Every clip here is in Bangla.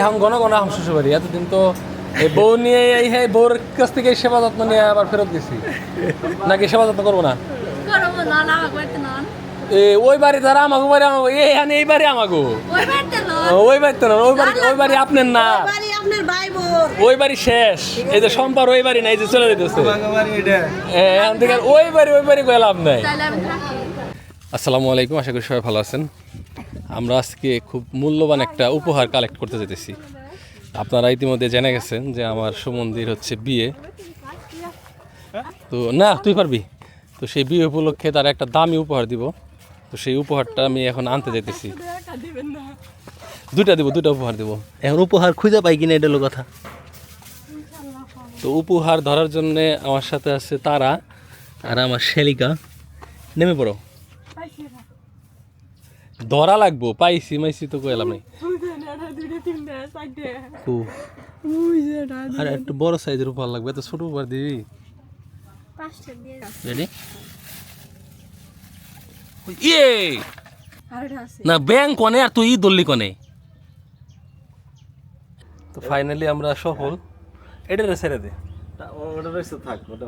এখন ঘন ঘন আম শ্বশুর বাড়ি। এতদিন তো এই বউ নিয়ে এই হ্যাঁ বউর কাছ থেকে সেবা যত্ন নিয়ে আবার ফেরত গেছি। নাকি সেবা যত্ন করব না? ওই বাড়ি তারা আমাকে বাড়ি আমাকে এই হ্যাঁ এই বাড়ি আমাকে। ওই বাড়িতে না ওই বাড়ি ওই বাড়ি আপনার না। ওই বাড়ি শেষ। এই যে সম্পার ওই বাড়ি নাই যে চলে যেতেছে এখন থেকে ওই বাড়ি ওই বাড়ি গেলাম নাই। আসসালামু আলাইকুম আশা করি সবাই ভালো আছেন। আমরা আজকে খুব মূল্যবান একটা উপহার কালেক্ট করতে যেতেছি। আপনারা ইতিমধ্যে জেনে গেছেন যে আমার সুমন্দির হচ্ছে বিয়ে। তো না তুই পারবি। তো সেই বিয়ে উপলক্ষে তার একটা দামি উপহার দিব। তো সেই উপহারটা আমি এখন আনতে যেতেছি। দুইটা দিব দুইটা উপহার দিব। এখন উপহার খুঁজে পাই কিনা এটা কথা। তো উপহার ধরার জন্যে আমার সাথে আছে তারা আর আমার শেলিকা। নেমে পড়ো। ধরা লাগবো, পাইছি, মাইছি তো কইলাম নাই। আর, একটু বড় সাইজের উপহার লাগবে, এত ছোট উপহার দিবি? রেডি ইয়ে! না ব্যাংক কনে আর তুই দল্লি কনে? তো ফাইনালি আমরা সফল। এটা ছেড়ে দে। ওটা রয়েছে থাক, ওটা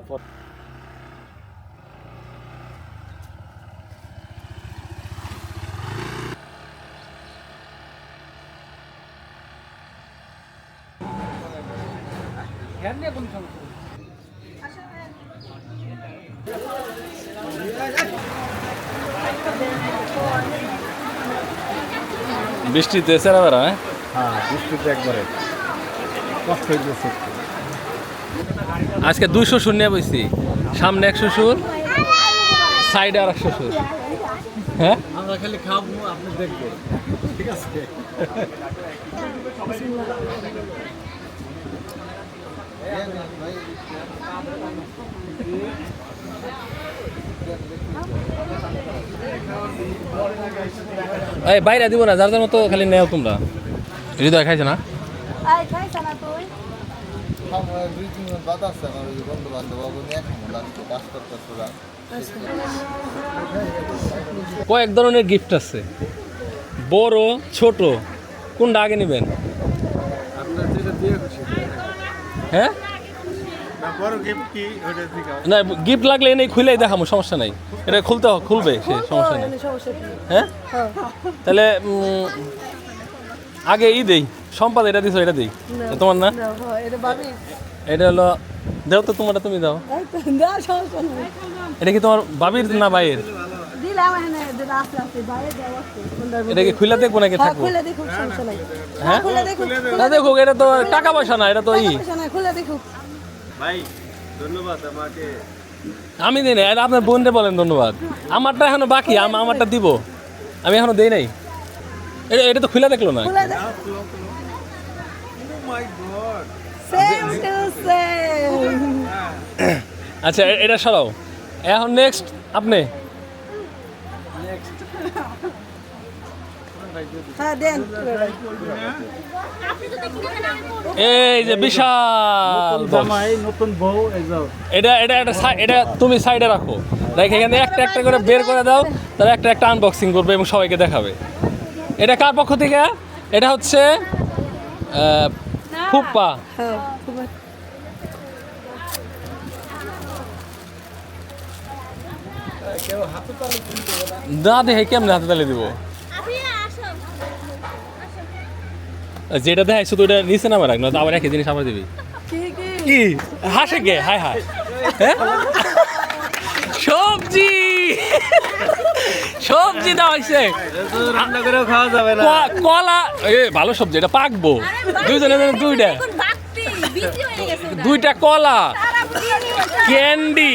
পর বৃষ্টিতে ছেড়ে বেড়া হ্যাঁ? হ্যাঁ বৃষ্টিতে একবারে কষ্ট হইতেছে আজকে দুই শ্বশুর নিয়ে বইছি সামনে এক শ্বশুর সাইডে আর এক শ্বশুর হ্যাঁ? আমরা খালি খাব আপনি দেখবেন। ঠিক আছে? এই বাইরে দিব না যার যার মতো খালি নেও তোমরা। হৃদয় খাইছে না? কয়েক ধরনের গিফট আছে। বড় ছোট কোনটা আগে নেবেন? আপনার যেটা দিয়ে খুশি। হ্যাঁ? না গিফট লাগলে এনেই খুলেই দেখাবো সমস্যা নাই। এটা খুলতে খুলবে সে সমস্যা নেই। হ্যাঁ? তাহলে আগে ই দেই। সম্পাদ এটা দিছো এটা দিই। তোমার না? এটা হলো দেও তো তোমারটা তুমি দাও। এটা কি তোমার বাবির না ভাইয়ের? এটা কি খুলে দেখব নাকি? হ্যাঁ থাকব। হ্যাঁ? খুলে দেখুক এটা তো টাকা পয়সা না এটা তো ই। সমস্যা নাই খুলে দেখুক। ভাই ধন্যবাদ আমাকে। আমি দিই না এটা আপনার বোনরে বলেন ধন্যবাদ। আমারটা এখনও বাকি আম- আমারটা দিব। আমি এখনও দেই নাই। এটা এটা তো খুলে দেখল না। খুলে দেখ my god same to same আচ্ছা এটা সরাও। এখন নেক্সট আপনি? হ্যাঁ দেন এই যে বিশাল নতুন বউ এটা এটা এটা এটা তুমি সাইডে রাখো। রেখে এখানে একটা একটা করে বের করে দাও তাহলে একটা একটা আনবক্সিং করবে এবং সবাইকে দেখাবে। এটা কার পক্ষ থেকে? এটা হচ্ছে ফুপ্পা। না দেখে কেমনে হাতে তালে দিব আপনি আসো যেটা দেখাই শুধু ওটা নিচে নামে রাখ না তো আবার একই জিনিস আবার দিবি। কি? কি? কি হাসে গে হায় হায়। হ্যাঁ? সবজি! সবজি দেওয়া হয়েছে। রান্না করেও খাওয়া যাবে না কলা এ ভালো সবজি এটা পাকবো। দুইজনে দুইটা। হয়ে দুইটা কলা। দিও ক্যান্ডি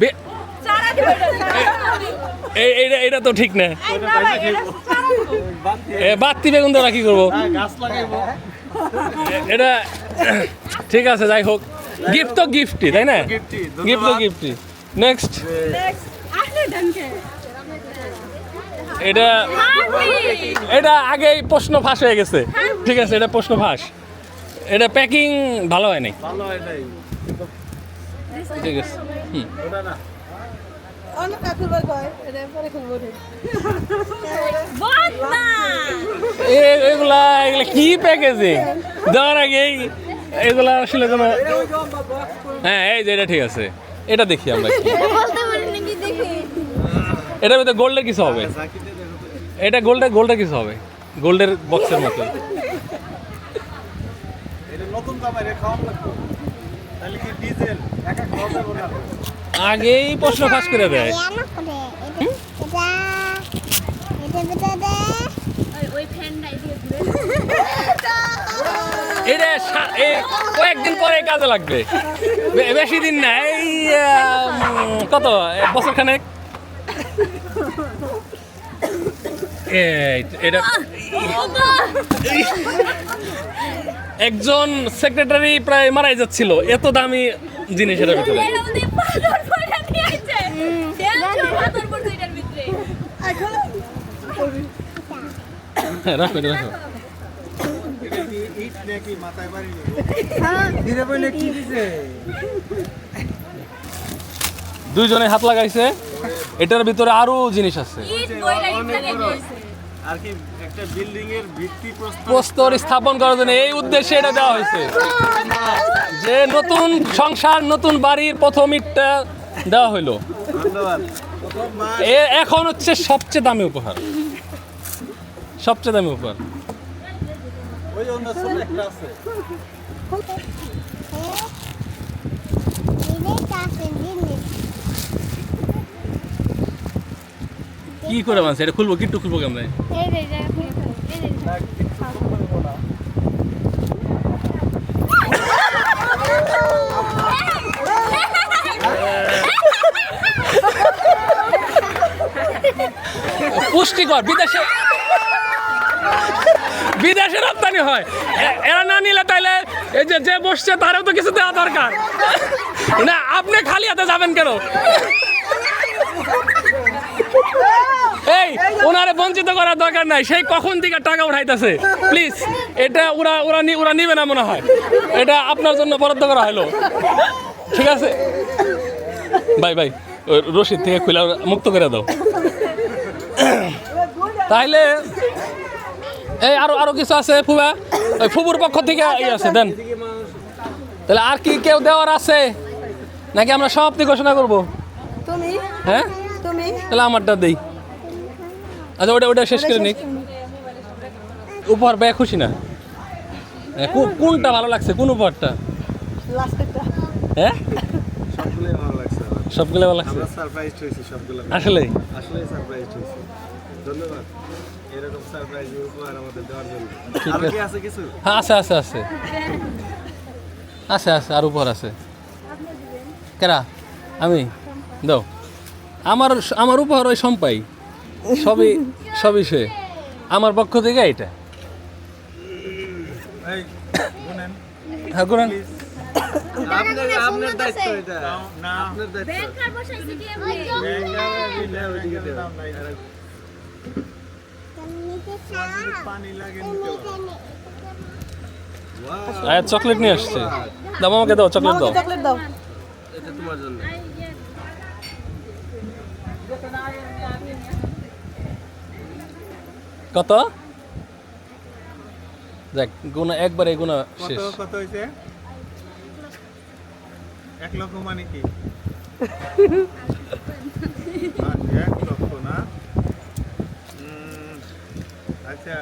দিও এটা এটা তো ঠিক না। বাত্তি বেগুন দ্বারা কি করব? এ- এটা ঠিক আছে যাই হোক। গিফট তো গিফটই তাই না? গিফট তো গিফটই নেক্সট এটা এটা আগেই প্রশ্ন ফাঁস হয়ে গেছে। ঠিক আছে এটা প্রশ্ন ফাঁস। এটা প্যাকিং ভালো হয় নাই? হয় ঠিক আছে হুম। অন্য কাকুর কয় এটা পরে খুলবো এগুলা এগুলা কি প্যাকেজিং দেওয়ার আগে এগুলা আসলে কোনো হ্যাঁ এই যে এটা ঠিক আছে। এটা দেখি আমরা কি। বলতে পারি নাকি দেখি? এটার ভিতরে গোল্ডের কিছু হবে। এটা গোল্ডের গোল্ডের কিছু হবে। গোল্ডের বক্সের মতো। নতুন জামাই রে খাওয়ান তাহলে কি ডিজেল একা না? আগেই প্রশ্ন ফাঁস করে দেয়। এটা এ কয়েকদিন পরে কাজে লাগবে। বেশি দিন না এই কত? বছর খানেক? এই, এটা একজন সেক্রেটারি প্রায় মারাই যাচ্ছিল। এত দামি জিনিস এটার ভিতরে। রাখো রাখো। দুইজনে হাত লাগাইছে। এটার ভিতরে আরও জিনিস আছে। আর কি একটা বিল্ডিং এর ভিত্তি প্রস্তর স্থাপন করার জন্য এই উদ্দেশ্যে এটা দেওয়া হয়েছে। যে নতুন সংসার নতুন বাড়ির প্রথম ইটটা দেওয়া হইল। এ এখন হচ্ছে সবচেয়ে দামি উপহার। সবচেয়ে দামি উপহার। ওই অন্য ছোট একটা আছে কি করে মানছে এটা খুলবো কিট্টু খুলবো কেমন? পুষ্টিকর বিদেশে বিদেশে রপ্তানি হয়। এরা না নিলে তাইলে এই যে যে বসছে তারও তো কিছু দেওয়া দরকার। না আপনি খালি হাতে যাবেন কেন? এই ওনারে বঞ্চিত করার দরকার নাই। সেই কখন থেকে টাকা উঠাইতেছে? প্লিজ এটা ওরা ওরা নি- ওরা নিবে না মনে হয়। এটা আপনার জন্য বরাদ্দ করা হলো ঠিক আছে? Bye bye. ওই রশিদ থেকে খুলে মুক্ত করে দাও। তাইলে এই আরও আরও কিছু আছে ফুবা? ওই ফুবুর পক্ষ থেকে এই আছে দেন। তাহলে আর কি কেউ দেওয়ার আছে? নাকি আমরা সমাপ্তি ঘোষণা করব? তুমি? হ্যাঁ? তুমি? তাহলে আমারটা দেই। আচ্ছা ওটা ওটা শেষ করে নিক। উপহার ব্যয় খুশি না? হ্যাঁ, কোনটা ভালো লাগছে? কোন উপহারটা? হ্যাঁ? সবগুলোই ভালো লাগছে। আমার সবগুলো ভালো লাগছে? হয়েছি সবগুলো। আসলে আসলে সারপ্রাইজ হয়েছি। ধন্যবাদ। এরকম সারপ্রাইজ উপহার আমাদের দেওয়ার জন্য। আর কি আছে। আছে কিছু? হ্যাঁ আছে আছে আছে। আছে আছে আর উপহার আছে। কেরা? আমি? দাও। আমার আমার উপহার ওই সম্পাই। সবই সবই সে। আমার পক্ষ থেকে এটা। গুনেন চকলেট নিয়ে আসছে। দাও আমাকে দাও চকলেট দাও। চকলেট দাও। এটা তোমার জন্য। কত? দেখ গুণা একবারে গুণা শেষ। কত হয়েছে এক লক্ষ মানে কি? আচ্ছা, এক লক্ষ না? আচ্ছা।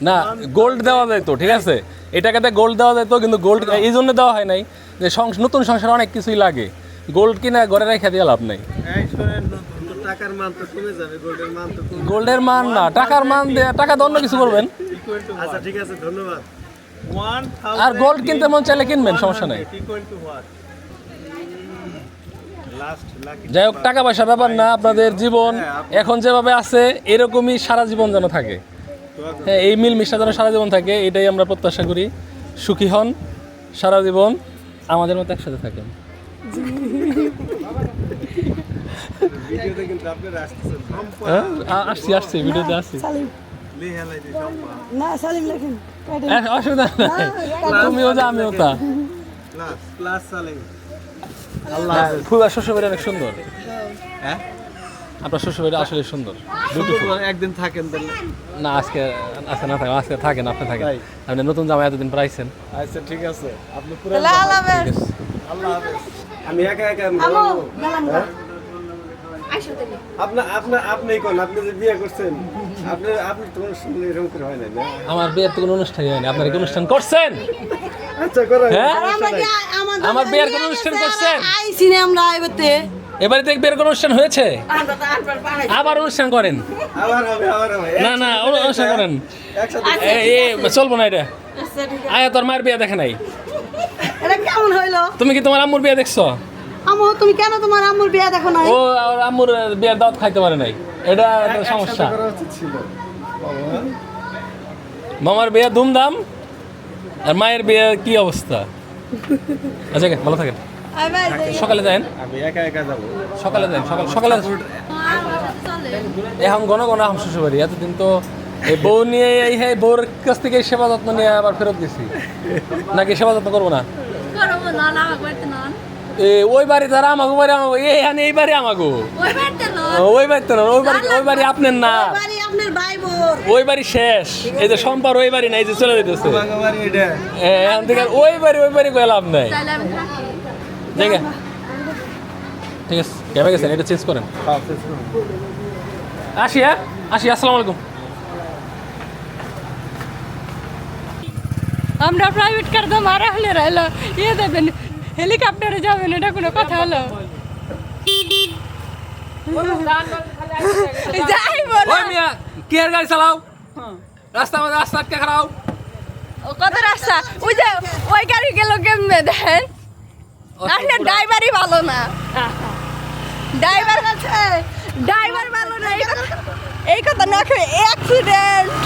না গোল্ড দেওয়া যায় তো ঠিক আছে? এটাকে গোল্ড দেওয়া যায় তো কিন্তু গোল্ড এই জন্য দেওয়া হয় নাই যে সংস- নতুন সংসারে অনেক কিছুই লাগে। গোল্ড কিনা ঘরে রেখে দিয়ে লাভ নাই। তো টাকার মান তো কমে যাবে গোল্ডের মান তো কমে গোল্ডের মান না টাকার মান দেয়া টাকা দিয়ে অন্য কিছু করবেন আচ্ছা ঠিক আছে ধন্যবাদ। আর গোল্ড কিনতে মন চাইলে কিনবেন সমস্যা নাই। Equal to what last lucky যাই হোক টাকা পয়সা ব্যাপার না আপনাদের জীবন এখন যেভাবে আছে এরকমই সারা জীবন যেন থাকে। হ্যাঁ এই মিল মিশা যেন সারা জীবন থাকে এটাই আমরা প্রত্যাশা করি। সুখী হন সারা জীবন আমাদের মতো একসাথে থাকেন ভিডিওতে কিন্তু আপনারা আসতেছেন সম্পা হ্যাঁ আ- আসছি আসছি ভিডিওতে আসছি। না সালিম লেখেন হ্যাঁ, অসুবিধা নাই। তুমিও যা আমিও তা। আল্লাহ শ্বশুরবাড়ি অনেক সুন্দর। হ্যাঁ? আপনার আসলে সুন্দর। একদিন থাকেন না আজকে আজকে না থাকেন আজকে থাকেন আপনি থাকেন। আপনি নতুন জামা এতদিন পাইছেন। আচ্ছা ঠিক আছে। আপনি পুরো তাহলে আল্লাহ হাফেজ। আল্লাহ হাফেজ। আমি একা একা আমো গেলাম গা। আইসো তাহলে আপনার আপনার আপনি কোন আপনি যে বিয়ে করছেন আপনি আপনি তো কোনো এরকম করে হয় না না? আমার বিয়ের তো কোনো অনুষ্ঠানই হয়নি আপনার কি অনুষ্ঠান করছেন? আচ্ছা করো হ্যাঁ? আমরা বিয়ের কোনো অনুষ্ঠান করছেন? আমরা আইছি না আমরা আইবতে এবারে বিয়ের কোনো অনুষ্ঠান হয়েছে? আবার অনুষ্ঠান করেন? আবার হবে আবার হবে। না না অনুষ্ঠান করেন। এ- এ চলবো না এটা। আচ্ছা আয়া তোর মায়ের বিয়ে দেখে নাই? কেমন হইল? তুমি কি তোমার আম্মুর বিয়ে দেখছ? আমো তুমি কেন তোমার আম্মুর বিয়া দেখো না ও আর আম্মুর বিয়ের দাওয়াত খাইতে পারে নাই। এটা একটা সমস্যা। মামার বিয়ে ধুমধাম আর মায়ের বিয়ে কি অবস্থা? আচ্ছা ভালো থাকেন। সকালে যান আমি একা একা যাব। সকালে যান সকাল সকালে এখন ঘন ঘন আম শ্বশুরবাড়ি এতদিন তো এই বউ নিয়ে এই হ্যাঁ বউর কাছ থেকে সেবা যত্ন নিয়ে আবার ফেরত গেছি। নাকি সেবা যত্ন করব না? করব না না বাড়িতে নন এ ওই বাড়ি তারা আমাকে বাড়ি আমাকে এই হানি এই বাড়ি আমাকে ওই বাড়িতে বাড়ি তো না ওই বাড়ি ওই বাড়ি আপনার না। বাড়ি আপনার ভাই বোর ওই বাড়ি শেষ। এই যে সম্পার ওই বাড়ি নাই যে চলে যেতেছে এ, এখন থেকে ওই বাড়ি ওই বাড়ি গেলাম নাই। দেখে ঠিক আছে। কেমন গেছেন এটা চেঞ্জ করেন। হ্যাঁ, আসি হ্যাঁ? আসি আসসালামু আলাইকুম। আমরা প্রাইভেট কার তো মারা হলে রইল। ইয়ে দেবেন হেলিকপ্টারে যাবেন এটা কোনো কথা হলো? যাই বলো। মিয়া কি আর গাড়ি চালাও। রাস্তা আমাদের রাস্তা আটকে খারাও ও কত রাস্তা? ওই যে ওই গাড়ি গেল কেমনে দেখেন? আসলে ড্রাইভারই ভালো না। ড্রাইভার আছে ড্রাইভার ভালো না এই কথা- এই কথা না অ্যাক্সিডেন্ট